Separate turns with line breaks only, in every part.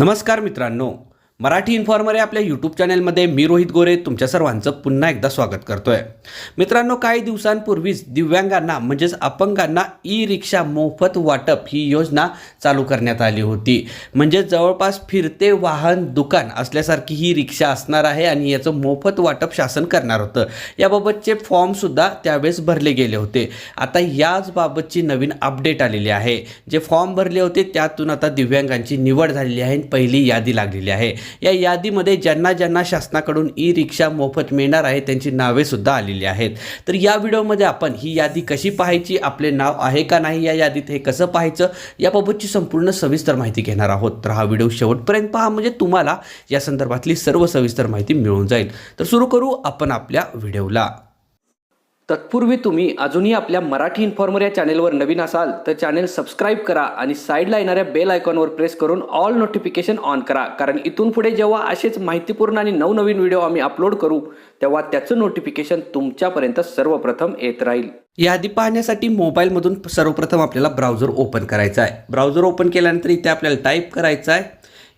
नमस्कार मित्रांनो. मराठी इन्फॉर्मर या आपल्या यूट्यूब चॅनलमध्ये मी रोहित गोरे तुमच्या सर्वांचं पुन्हा एकदा स्वागत करतोय. मित्रांनो काही दिवसांपूर्वीच दिव्यांगांना म्हणजेच अपंगांना ई रिक्षा मोफत वाटप ही योजना चालू करण्यात आली होती. म्हणजे जवळपास फिरते वाहन दुकान असल्यासारखी ही रिक्षा असणार आहे आणि याचं मोफत वाटप शासन करणार होतं. याबाबतचे फॉर्मसुद्धा त्यावेळेस भरले गेले होते. आता याच बाबतची नवीन अपडेट आलेली आहे. जे फॉर्म भरले होते त्यातून आता दिव्यांगांची निवड झालेली आहे आणि पहिली यादी लागलेली आहे. या यादीमध्ये ज्यांना ज्यांना शासनाकडून ई रिक्षा मोफत मिळणार आहे त्यांची नावेसुद्धा आलेली आहेत. तर या व्हिडिओमध्ये आपण ही यादी कशी पाहायची आपले नाव आहे का नाही या यादीत हे कसं पाहायचं याबाबतची संपूर्ण सविस्तर माहिती घेणार आहोत. तर हा व्हिडिओ शेवटपर्यंत पहा म्हणजे तुम्हाला या संदर्भातली सर्व सविस्तर माहिती मिळून जाईल. तर सुरू करू आपण आपल्या व्हिडिओला. तत्पूर्वी तुम्ही अजूनही आपल्या मराठी इन्फॉर्मर या चॅनेलवर नवीन असाल तर चॅनेल सबस्क्राईब करा आणि साईडला येणाऱ्या बेल आयकॉनवर प्रेस करून ऑल नोटिफिकेशन ऑन करा. कारण इथून पुढे जेव्हा असेच माहितीपूर्ण आणि नवनवीन व्हिडिओ आम्ही अपलोड करू तेव्हा त्याचं नोटिफिकेशन तुमच्यापर्यंत सर्वप्रथम येत राहील. यादी पाहण्यासाठी मोबाईलमधून सर्वप्रथम आपल्याला ब्राउझर ओपन करायचा आहे. ब्राउझर ओपन केल्यानंतर इथे आपल्याला टाईप करायचं आहे.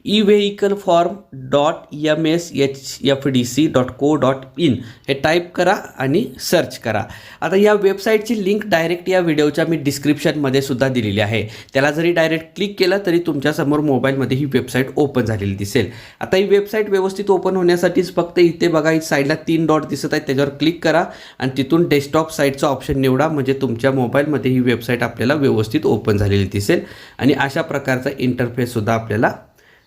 E vehicle form dot M S H F D C dot co dot in हे टाईप करा आणि सर्च करा. आता या वेबसाईटची लिंक डायरेक्ट या व्हिडिओच्या मी डिस्क्रिप्शनमध्ये सुद्धा दिलेली आहे. त्याला जरी डायरेक्ट क्लिक केलं तरी तुमच्यासमोर मोबाईलमध्ये ही वेबसाईट ओपन झालेली दिसेल. आता ही वेबसाईट व्यवस्थित ओपन होण्यासाठीच फक्त इथे बघा साईडला तीन डॉट दिसत आहेत त्याच्यावर क्लिक करा आणि तिथून डेस्कटॉप साईटचं ऑप्शन निवडा. म्हणजे तुमच्या मोबाईलमध्ये ही वेबसाईट आपल्याला व्यवस्थित ओपन झालेली दिसेल. आणि अशा प्रकारचा इंटरफेससुद्धा आपल्याला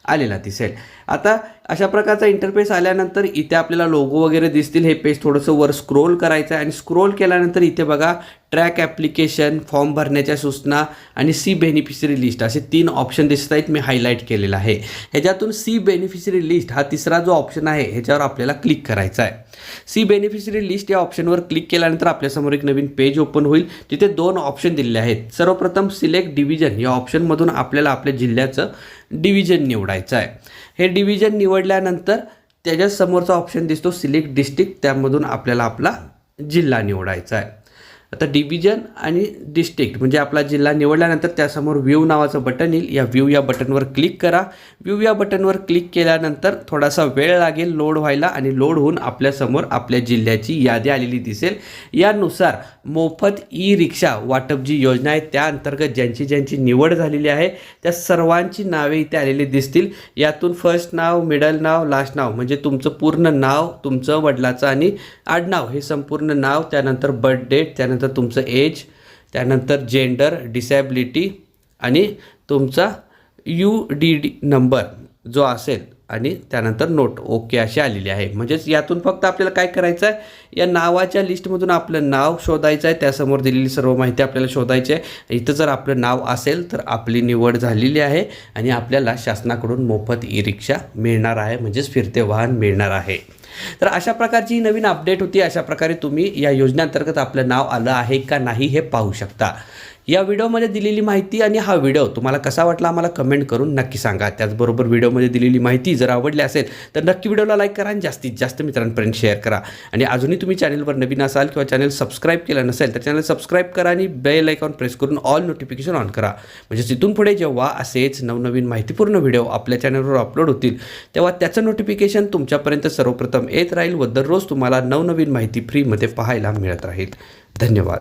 आलेला दिसेल. आता अशा प्रकारचा इंटरफेस आल्यानंतर इथे आपल्याला लोगो वगैरे दिसतील. हे पेज थोडंसं वर स्क्रोल करायचं आहे. आणि स्क्रोल केल्यानंतर इथे बघा ट्रॅक ॲप्लिकेशन फॉर्म भरण्याच्या सूचना आणि सी बेनिफिशरी लिस्ट असे तीन ऑप्शन दिसत आहेत. मी हायलाईट केलेलं आहे. ह्याच्यातून सी बेनिफिशरी लिस्ट हा तिसरा जो ऑप्शन आहे ह्याच्यावर आपल्याला क्लिक करायचा आहे. सी बेनिफिशरी लिस्ट या ऑप्शनवर क्लिक केल्यानंतर आपल्यासमोर एक नवीन पेज ओपन होईल तिथे दोन ऑप्शन दिलेले आहेत. सर्वप्रथम सिलेक्ट डिव्हिजन या ऑप्शनमधून आपल्याला आपल्या जिल्ह्याचं डिव्हिजन निवडायचं आहे. हे डिव्हिजन निवडल्यानंतर त्याच्यासमोरचा ऑप्शन दिसतो सिलेक्ट डिस्ट्रिक्ट त्यामधून आपल्याला आपला जिल्हा निवडायचा आहे. आता डिव्हिजन आणि डिस्ट्रिक्ट म्हणजे आपला जिल्हा निवडल्यानंतर त्यासमोर व्ह्यू नावाचं बटन येईल. या व्ह्यू या बटनवर क्लिक करा. व्ह्यू या बटनवर क्लिक केल्यानंतर थोडासा वेळ लागेल लोड व्हायला आणि लोड होऊन आपल्यासमोर आपल्या जिल्ह्याची यादी आलेली दिसेल. यानुसार मोफत ई रिक्षा वाटप जी योजना आहे. त्या अंतर्गत ज्यांची ज्यांची निवड झालेली आहे त्या सर्वांची नावे इथे आलेली दिसतील. यातून फर्स्ट नाव मिडल नाव लास्ट नाव म्हणजे तुमचं पूर्ण नाव तुमचं वडिलाचं आणि आडनाव हे संपूर्ण नाव त्यानंतर बर्थ डेट त्यानंतर तुमचं एज त्यानंतर जेंडर डिसॅबिलिटी आणि तुमचा यू डी डी नंबर जो असेल आणि त्यानंतर नोट ओके अशी आलेली आहे. म्हणजेच यातून फक्त आपल्याला काय करायचं आहे या नावाच्या लिस्टमधून आपलं नाव शोधायचं आहे त्यासमोर दिलेली सर्व माहिती आपल्याला शोधायची आहे. इथं जर आपलं नाव असेल तर आपली निवड झालेली आहे आणि आपल्याला शासनाकडून मोफत ई रिक्षा मिळणार आहे. म्हणजेच फिरते वाहन मिळणार आहे. तर अशा प्रकारची नवीन अपडेट होती. अशा प्रकारे तुम्ही या योजनेअंतर्गत आपलं नाव आलं आहे का नाही हे पाहू शकता. या व्हिडिओमध्ये दिलेली माहिती आणि हा व्हिडिओ तुम्हाला कसा वाटला आम्हाला कमेंट करून नक्की सांगा. त्याचबरोबर व्हिडिओमध्ये दिलेली माहिती जर आवडली असेल तर नक्की व्हिडिओला लाईक करा आणि जास्तीत जास्त मित्रांपर्यंत शेअर करा. आणि अजूनही तुम्ही चॅनलवर नवीन असाल किंवा चॅनल सबस्क्राईब केलं नसेल तर चॅनल सबस्क्राईब करा आणि बेल आयकॉन प्रेस करून ऑल नोटिफिकेशन ऑन करा. म्हणजे तिथून पुढे जेव्हा असेच नवनवीन माहितीपूर्ण व्हिडिओ आपल्या चॅनलवर अपलोड होतील तेव्हा त्याचं नोटिफिकेशन तुमच्यापर्यंत सर्वप्रथम येत राहील व दररोज तुम्हाला नवनवीन माहिती फ्रीमध्ये पाहायला मिळत राहील. धन्यवाद.